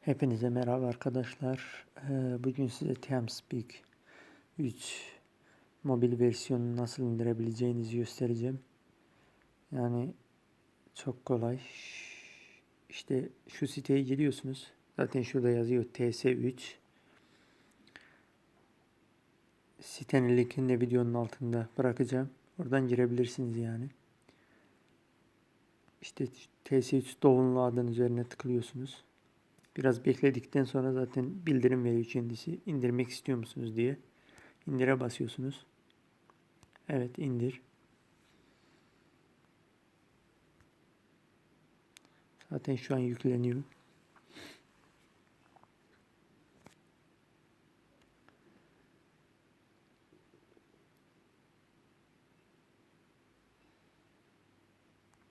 Hepinize merhaba arkadaşlar. Ee, Bugün size TeamSpeak 3 mobil versiyonunu nasıl indirebileceğinizi göstereceğim. Yani çok kolay. İşte şu siteye giriyorsunuz. Zaten şurada yazıyor TS3. Sitenin linkini de videonun altında bırakacağım. Oradan girebilirsiniz yani. İşte TS3 download'ın üzerine tıklıyorsunuz. Biraz bekledikten sonra zaten bildirim veriyor kendisi. İndirmek istiyor musunuz diye. İndire basıyorsunuz. Evet indir. Zaten şu an yükleniyor.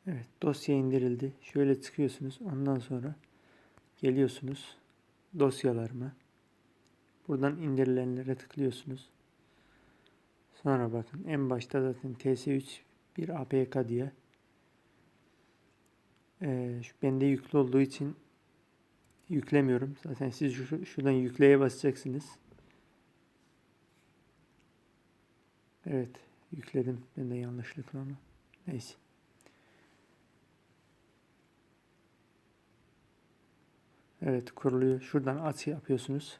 Evet dosya indirildi. Şöyle çıkıyorsunuz. Ondan sonra Geliyorsunuz dosyalarıma. Buradan indirilenlere tıklıyorsunuz. Sonra bakın en başta zaten TS3 bir APK diye. Ee, şu bende yüklü olduğu için yüklemiyorum. Zaten siz şu, şuradan yükleye basacaksınız. Evet yükledim. Ben de yanlışlıkla ama. Neyse. Evet kuruluyor. Şuradan aç yapıyorsunuz.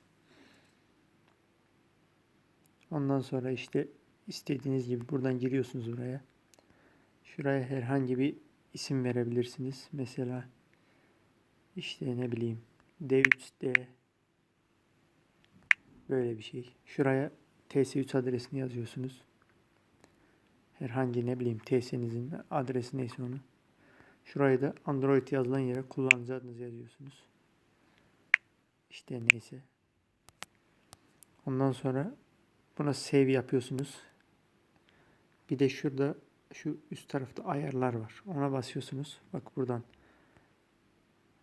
Ondan sonra işte istediğiniz gibi buradan giriyorsunuz buraya. Şuraya herhangi bir isim verebilirsiniz. Mesela işte ne bileyim D3D böyle bir şey. Şuraya TS3 adresini yazıyorsunuz. Herhangi ne bileyim TS'nizin adresi neyse onu. Şuraya da Android yazılan yere kullanıcı adınızı yazıyorsunuz. İşte neyse. Ondan sonra buna save yapıyorsunuz. Bir de şurada şu üst tarafta ayarlar var. Ona basıyorsunuz. Bak buradan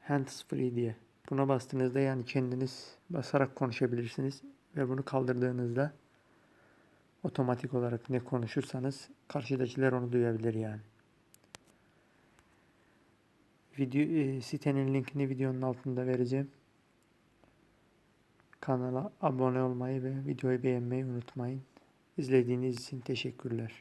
hands free diye. Buna bastığınızda yani kendiniz basarak konuşabilirsiniz ve bunu kaldırdığınızda otomatik olarak ne konuşursanız karşıdakiler onu duyabilir yani. Video e, sitenin linkini videonun altında vereceğim. Kanala abone olmayı ve videoyu beğenmeyi unutmayın. İzlediğiniz için teşekkürler.